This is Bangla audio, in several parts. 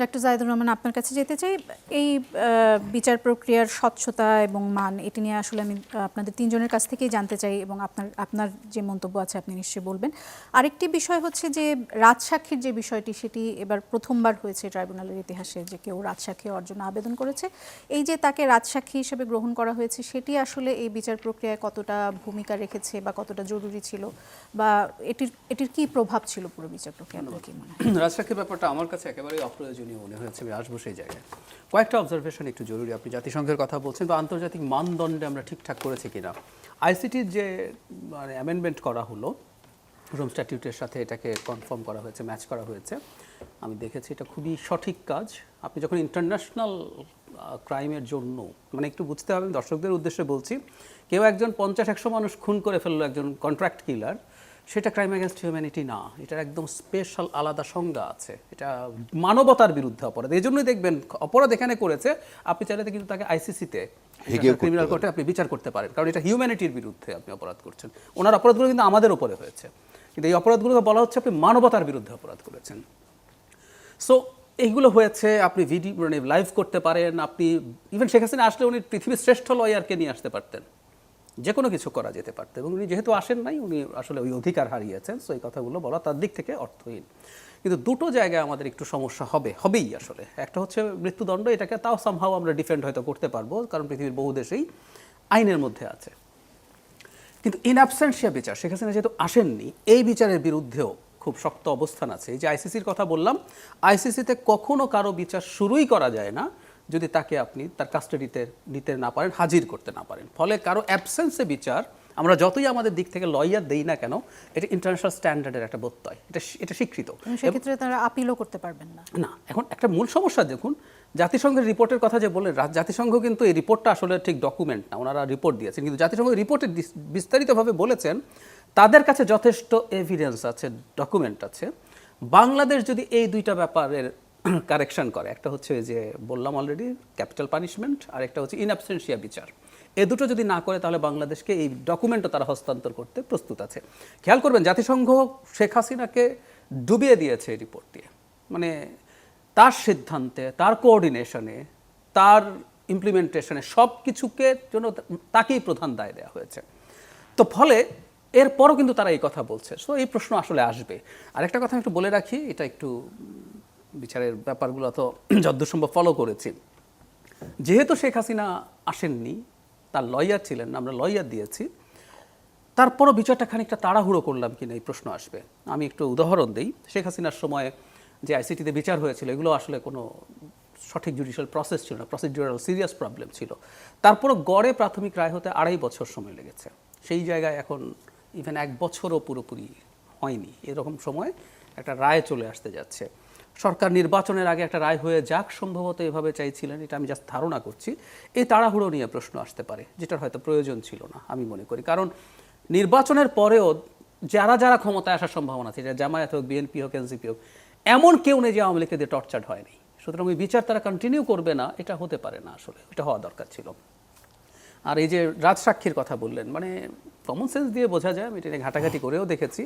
ডক্টর জাহিদুর রহমান আপনার কাছে যেতে চাই, এই বিচার প্রক্রিয়ার স্বচ্ছতা এবং মান, এটি নিয়ে আসলে আমি আপনাদের তিনজনের কাছ থেকেই জানতে চাই এবং আপনার আপনার যে মন্তব্য আছে আপনি নিশ্চয়ই বলবেন। আরেকটি বিষয় হচ্ছে যে, রাজসাক্ষীর যে বিষয়টি, সেটি এবার প্রথমবার হয়েছে ট্রাইব্যুনালের ইতিহাসে যে কেউ রাজসাক্ষী জন্য আবেদন করেছে। এই যে তাকে রাজসাক্ষী হিসেবে গ্রহণ করা হয়েছে, সেটি আসলে এই বিচার প্রক্রিয়ায় কতটা ভূমিকা রেখেছে বা কতটা জরুরি ছিল বা এটির এটির কি প্রভাব ছিল পুরো বিচার প্রক্রিয়া রাজসাক্ষীর ব্যাপারটা আমার কাছে একেবারেই অপ্রয়োজনীয়। মনে হয়েছে আসব সেই জায়গায়। কয়েকটা অবজারভেশন একটু জরুরি, আপনি জাতিসংঘের কথা বলছেন বা আন্তর্জাতিক মানদণ্ডে আমরা ঠিকঠাক করেছি কিনা? আইসিটির যে মানে অ্যামেন্ডমেন্ট করা হলো রোম স্ট্যাটিউটের সাথে এটাকে কনফার্ম করা হয়েছে ম্যাচ করা হয়েছে, আমি দেখেছি এটা খুবই সঠিক কাজ। আপনি যখন ইন্টারন্যাশনাল ক্রাইমের জন্য মানে একটু বুঝতে হবে, দর্শকদের উদ্দেশ্যে বলছি, কেউ একজন পঞ্চাশ একশো মানুষ খুন করে ফেলল একজন কন্ট্রাক্ট কিলার সেটা ক্রাইম অ্যাগেনস্ট হিউম্যানিটি না। এটার একদম স্পেশাল আলাদা সংজ্ঞা আছে। এটা মানবতার বিরুদ্ধে অপরাধ। এই জন্যই দেখবেন অপরাধ এখানে করেছে আপনি চাইলে কিন্তু তাকে আইসিসিতে ক্রিমিনাল কোর্টে আপনি বিচার করতে পারেন। কারণ এটা হিউম্যানিটির বিরুদ্ধে আপনি অপরাধ করছেন। ওনার অপরাধগুলো কিন্তু আমাদের উপরে হয়েছে। কিন্তু এই অপরাধগুলোকে বলা হচ্ছে আপনি মানবতার বিরুদ্ধে অপরাধ করেছেন। সো এইগুলো হয়েছে আপনি ভিডিও মানে লাইভ করতে পারেন আপনি ইভেন শেখ হাসিনা আসলে উনি পৃথিবীর শ্রেষ্ঠ লয়ারকে নিয়ে আসতে পারতেন। যে কোনো কিছু করা যেতে পারত। এবং উনি যেহেতু আসেন নাই, উনি আসলে ওই অধিকার হারিয়েছেন সো এই কথাগুলো বলা তার দিক থেকে অর্থহীন। কিন্তু দুটো জায়গায় আমাদের একটু সমস্যা হবে, হবেই আসলে। একটা হচ্ছে মৃত্যুদণ্ড, এটাকে তাও সামহাও আমরা ডিফেন্ড হয়তো করতে পারব, কারণ পৃথিবীর বহু দেশেই আইনের মধ্যে আছে। কিন্তু ইন অ্যাবসেন্সিয়া বিচার, শেখ হাসিনা যেহেতু আসেননি, এই বিচারের বিরুদ্ধেও খুব শক্ত অবস্থান আছে। এই যে আইসিসির কথা বললাম আইসিসিতে কখনো কারও বিচার শুরুই করা যায় না। যদি তাকে আপনি তার কাস্টাডিতে নিতে না পারেন হাজির করতে না পারেন। ফলে কারও অ্যাবসেন্সে বিচার আমরা যতই আমাদের দিক থেকে লয়ার দেই না কেন এটা ইন্টারন্যাশনাল স্ট্যান্ডার্ডের একটা বত্যয় এটা এটা স্বীকৃত। সেক্ষেত্রে তারা আপিলও করতে পারবেন না। না এখন একটা মূল সমস্যা দেখুন জাতিসংঘের রিপোর্টের কথা যে বললেন জাতিসংঘ কিন্তু এই রিপোর্টটা আসলে ঠিক ডকুমেন্ট না ওনারা রিপোর্ট দিয়েছেন। কিন্তু জাতিসংঘ রিপোর্টে বিস্তারিতভাবে বলেছেন তাদের কাছে যথেষ্ট এভিডেন্স আছে ডকুমেন্ট আছে। বাংলাদেশ যদি এই দুইটা ব্যাপারের কারেকশন করে। একটা হচ্ছে যে বললাম অলরেডি ক্যাপিটাল পানিশমেন্ট আর একটা হচ্ছে ইনঅ্যাবসেন্সিয়া বিচার। এ দুটো যদি না করে, তাহলে বাংলাদেশকে এই ডকুমেন্টও তারা হস্তান্তর করতে প্রস্তুত আছে। খেয়াল করবেন, জাতিসংঘ শেখ হাসিনাকে ডুবিয়ে দিয়েছে এই রিপোর্ট দিয়ে মানে তার সিদ্ধান্তে, তার কোঅর্ডিনেশনে তার ইমপ্লিমেন্টেশনে সব কিছুকে জন্য তাকেই প্রধান দায় দেওয়া হয়েছে। তো ফলে এরপরও কিন্তু তারা এই কথা বলছে। সো এই প্রশ্ন আসলে আসবে। আরেকটা কথা আমি একটু বলে রাখি, এটা একটু বিচারের ব্যাপারগুলো তো যদ্দূর সম্ভব ফলো করেছি। যেহেতু শেখ হাসিনা আসেননি, তার লয়ার ছিলেন, আমরা লয়ার দিয়েছি, তারপরও বিচারটা খানিকটা তাড়াহুড়ো করলাম কিনা এই প্রশ্ন আসবে। আমি একটু উদাহরণ দিই। শেখ হাসিনার সময় যে আইসিটিতে বিচার হয়েছিল, এগুলো আসলে কোনো সঠিক জুডিশিয়াল প্রসেস ছিল না প্রসিডিউরাল সিরিয়াস প্রবলেম ছিল। তারপরও গড়ে প্রাথমিক রায় হতে আড়াই বছর সময় লেগেছে। সেই জায়গায় এখন ইভেন এক বছরও পুরোপুরি হয়নি। এরকম সময় একটা রায় চলে আসতে যাচ্ছে। সরকার নির্বাচনের আগে একটা রায় হয়ে যাক, সম্ভবত এভাবে চাইছিলেন, এটা আমি জাস্ট ধারণা করছি। এই তাড়াহুড়ো নিয়ে প্রশ্ন আসতে পারে, যেটার হয়তো প্রয়োজন ছিল না, আমি মনে করি। কারণ নির্বাচনের পরেও যারা যারা ক্ষমতায় আসার সম্ভাবনা আছে জামায়াত হোক, বিএনপি হোক, এনসিপি হোক, এমন কেউ নেই যে আওয়ামী লীগকে দিয়ে টর্চার্ড হয়নি। সুতরাং ওই বিচার তারা কন্টিনিউ করবে না, এটা হতে পারে না আসলে, এটা হওয়া দরকার ছিল। আর এই যে রাজসাক্ষীর কথা বললেন মানে কমন সেন্স দিয়ে বোঝা যায়, আমি এটা ঘাটাঘাটি করেও দেখেছি।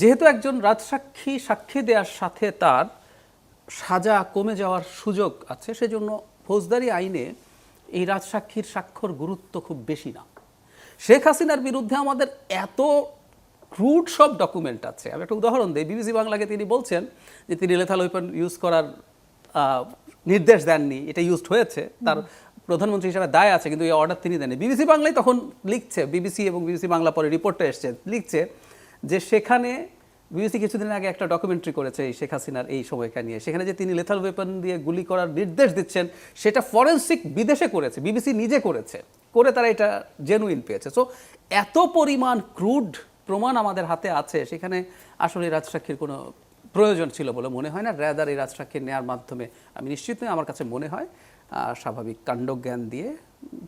যেহেতু একজন রাজসাক্ষী সাক্ষী দেওয়ার সাথে তার সাজা কমে যাওয়ার সুযোগ আছে, সেজন্য ফৌজদারি আইনে এই রাজসাক্ষীর স্বাক্ষর গুরুত্ব খুব বেশি না। শেখ হাসিনার বিরুদ্ধে আমাদের এত ক্রুড সব ডকুমেন্ট আছে। আমি একটা উদাহরণ দিই, বিবিসি বাংলাকে তিনি বলছেন যে তিনি লেথাল ওয়েপন ইউজ করার নির্দেশ দেননি, এটা ইউজড হয়েছে, তার প্রধানমন্ত্রী হিসাবে দায় আছে, কিন্তু এই অর্ডার তিনি দেননি। বিবিসি বাংলায় তখন লিখছে, বিবিসি এবং বিবিসি বাংলা পরে রিপোর্টটা এসছে, লিখছে যে সেখানে বিবিসি কিছুদিন আগে একটা ডকুমেন্টারি করেছে এই শেখ হাসিনার এই সময়টা নিয়ে। সেখানে যে তিনি লেথাল ওয়েপন দিয়ে গুলি করার নির্দেশ দিচ্ছেন, সেটা ফরেন্সিক বিদেশে করেছে, বিবিসি নিজে করেছে। করে তারা এটা জেনুইন পেয়েছে। সো এত পরিমাণ ক্রুড প্রমাণ আমাদের হাতে আছে, সেখানে আসলে রাজসাক্ষীর কোনো প্রয়োজন ছিল বলে মনে হয় না। র্যাদার এই রাজসাক্ষী নেওয়ার মাধ্যমে আমি নিশ্চিত নই, আমার কাছে মনে হয় স্বাভাবিক কাণ্ডজ্ঞান দিয়ে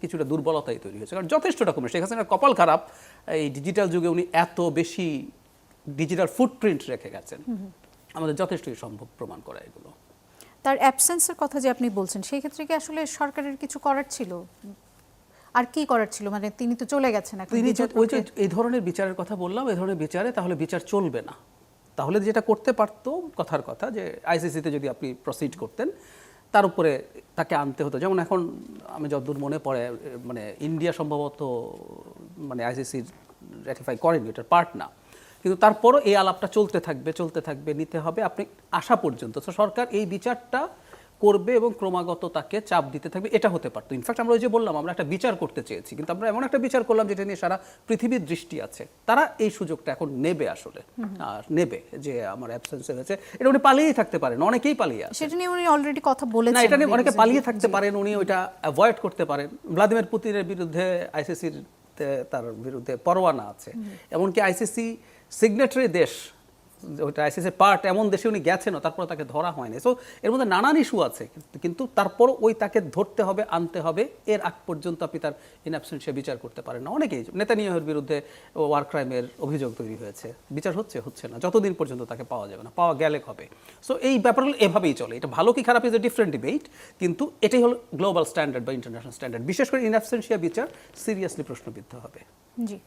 কিছুটা দুর্বলতাই তৈরি হয়েছে। কারণ যথেষ্ট ডকুমেন্ট শেখ হাসিনার কপাল খারাপ, এই ডিজিটাল যুগে উনি এত বেশি ডিজিটাল ফুটপ্রিন্ট রেখে গেছেন আমাদের যথেষ্টই সম্ভব প্রমাণ করা এগুলো। তার অ্যাবসেন্সের কথা যে আপনি বলছেন সেই ক্ষেত্রে কি আসলে সরকারের কিছু করার ছিল? আর কি করার ছিল? মানে তিনি তো চলে গেছেন এখন তিনি ওই যে এই ধরনের বিচারের কথা বললাম এই ধরনের বিচারে তাহলে বিচার চলবে না। তাহলে যেটা করতে পারতো কথার কথা যে আইসিসিতে যদি আপনি প্রসিড করতেন তার উপরে তাকে আনতে হতো। যেমন এখন আমি যতদূর মনে পড়ে মানে ইন্ডিয়া সম্ভবত মানে আইসিসির র্যাটিফাই করেনি এটার পার্ট না। কিন্তু তারপরও এই আলাপটা চলতে থাকবে চলতে থাকবে নিতে হবে। আপনি আসা পর্যন্ত তো সরকার এই বিচারটা করবে এবং ক্রমাগত তাকে চাপ দিতে থাকবে এটা হতে পারতো। ইনফ্যাক্ট আমরা ওই যে বললাম আমরা একটা বিচার করতে চেয়েছি কিন্তু আমরা এমন একটা বিচার করলাম যেটা নিয়ে সারা পৃথিবীর দৃষ্টি আছে। তারা এই সুযোগটা এখন নেবে আসলে। আর নেবে যে আমার অ্যাবসেন্স হয়েছে। এটা উনি পালিয়েই থাকতে পারেন অনেকেই পালিয়ে আছে সেটা নিয়ে উনি অলরেডি কথা না এটা নিয়ে অনেকে পালিয়ে থাকতে পারেন উনি ওইটা অ্যাভয়েড করতে পারেন। ভ্লাদিমির পুতিনের বিরুদ্ধে আইসিসির তার বিরুদ্ধে পরোয়ানা আছে। এমনকি আইসিসি সিগনেটারি দেশ ওইটা আইসিসির পার্ট এমন দেশে উনি গেছেন তারপর তাকে ধরা হয়নি। সো এর মধ্যে নানান ইস্যু আছে, কিন্তু- তারপর ওই তাকে ধরতে হবে, আনতে হবে, এর আগ পর্যন্ত আপনি তার ইনঅ্যাবসেন্সে বিচার করতে পারেন না। অনেকেই নেতানিয়াহুর বিরুদ্ধে ওয়ার ক্রাইমের অভিযোগ তৈরি হয়েছে। বিচার হচ্ছে হচ্ছে না, যতদিন পর্যন্ত তাকে পাওয়া যাবে না, পাওয়া গেলে হবে। সো এই ব্যাপারগুলো এভাবেই চলে। এটা ভালো কি, খারাপ ইজ এ ডিফারেন্ট ডিবেট কিন্তু এটাই হলো গ্লোবাল স্ট্যান্ডার্ড বা ইন্টারন্যাশনাল স্ট্যান্ডার্ড বিশেষ করে ইনঅ্যাবসেন্সিয়া বিচার সিরিয়াসলি প্রশ্নবিদ্ধ হবে। জি।